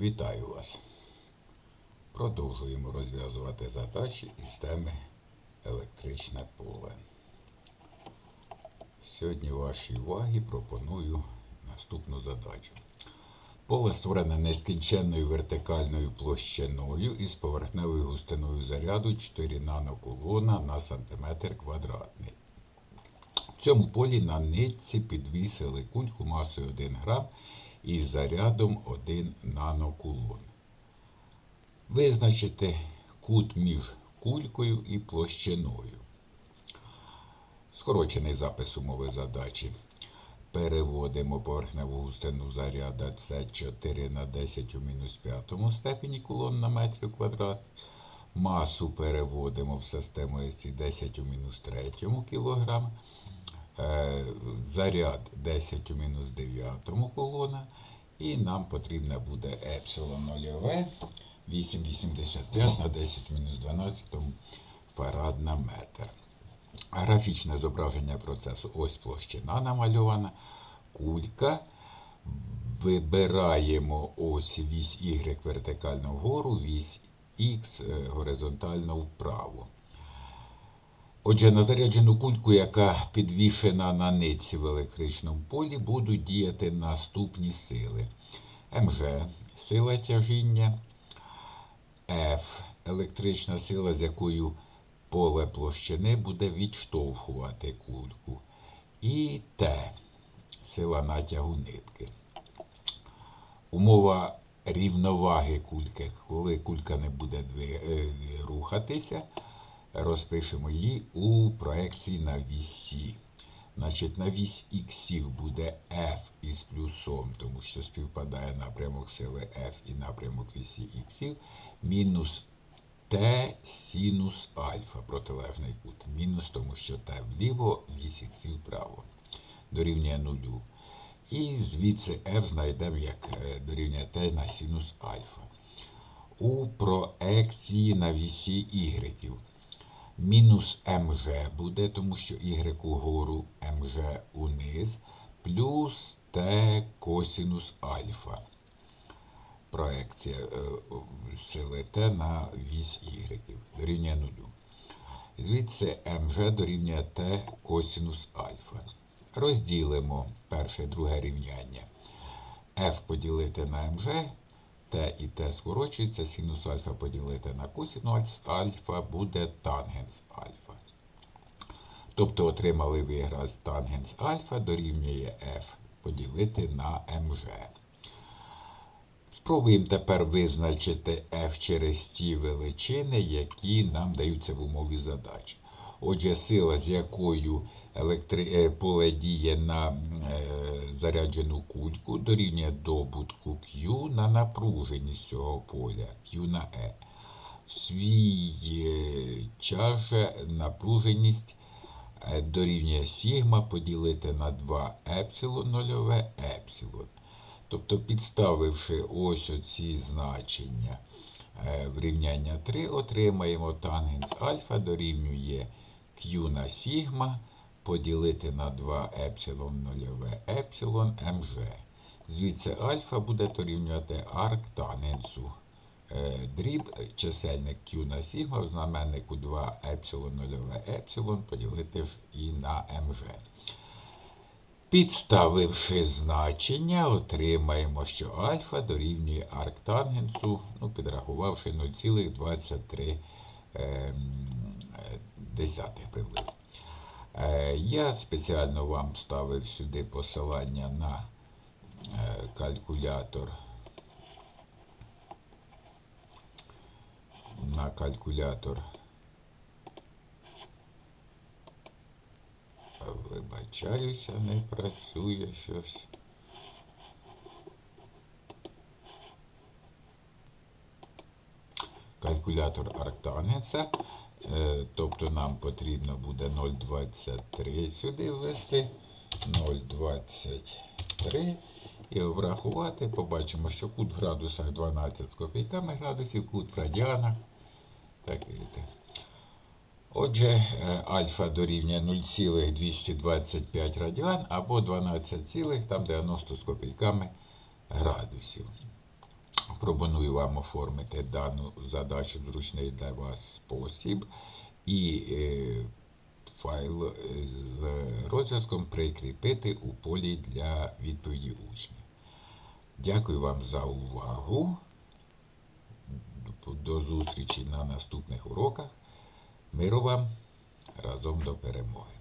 Вітаю вас. Продовжуємо розв'язувати задачі із теми електричне поле. Сьогодні вашій увагі пропоную наступну задачу. Поле створене нескінченною вертикальною площиною із поверхневою густиною заряду 4 наноколона на сантиметр квадратний. В цьому полі на нитці підвісили кульку масою 1 грам із зарядом 1 нанокулон. Визначити кут між кулькою і площиною. Скорочений запис умови задачі. Переводимо поверхневу густину заряда це 4 на 10 у мінус 5 степені кулон на метрі квадрат. Масу переводимо в систему СІ 10 у мінус 3 кілограм. Заряд 10 у мінус 9 колона. І нам потрібне буде епсилон нульове 8,85 на 10 мінус 12 фарад на метр. Графічне зображення процесу. Ось площина намальована. Кулька. Вибираємо ось вісь Y вертикально вгору, вісь X е, горизонтально вправо. Отже, на заряджену кульку, яка підвішена на нитці в електричному полі, будуть діяти наступні сили. МЖ сила тяжіння, F електрична сила, з якою поле площини буде відштовхувати кульку. І Т сила натягу нитки. Умова рівноваги кульки, коли кулька не буде рухатися розпишемо її у проекції на вісі. Значить, на вісь х буде F із плюсом, тому що співпадає напрямок сили F і напрямок вісі х, мінус Т синус альфа, протилежний кут. Мінус, тому що Т вліво, вісь х вправо. Дорівнює нулю. І звідси F знайдемо як е, дорівнює Т на синус альфа. У проекції на вісі y мінус МЖ буде, тому що y угору МЖ униз, плюс Т косінус альфа. Проекція е, сили Т на вісь Y дорівнює нулю. Звідси МЖ дорівнює Т косінус альфа. Розділимо перше і друге рівняння. F поділити на МЖ Т і Т скорочується, синус альфа поділити на косинус альфа буде тангенс альфа. Тобто отримали вираз тангенс альфа дорівнює F поділити на МЖ. Спробуємо тепер визначити F через ті величини, які нам даються в умові задачі. Отже, сила, з якою електри... Е, поле діє на е, заряджену кульку, дорівнює добутку Q на напруженість цього поля Q на E. В свій е, час же напруженість дорівнює сігма поділити на 2 епсилон нульове епсилон. Тобто, підставивши ось оці значення в рівняння 3, отримаємо тангенс альфа дорівнює Q на сігма поділити на 2 епсилон нульове епсилон мж. Звідси альфа буде дорівнювати арк тангенсу. Дріб чисельник Q на сігма в знаменнику 2 епсилон нульове епсилон поділити і на мж. Підставивши значення, отримаємо, що альфа дорівнює арктангенсу, ну, підрахувавши 0,23 десятих приблизно. Е, я спеціально вам ставив сюди посилання на е, калькулятор. На калькулятор. Вибачаюся, не працює щось. Калькулятор арктангенса. Е, тобто нам потрібно буде 0,23 сюди ввести. 0,23 і обрахувати. Побачимо, що кут в градусах 12 з копійками градусів, кут в радіанах. Так, видите. Отже, е, альфа дорівнює 0,225 радіан або 12, там 90 з копійками градусів. Пропоную вам оформити дану задачу зручний для вас спосіб і е, файл е, з розв'язком прикріпити у полі для відповіді учня. Дякую вам за увагу. До зустрічі на наступних уроках. Миру вам разом до перемоги.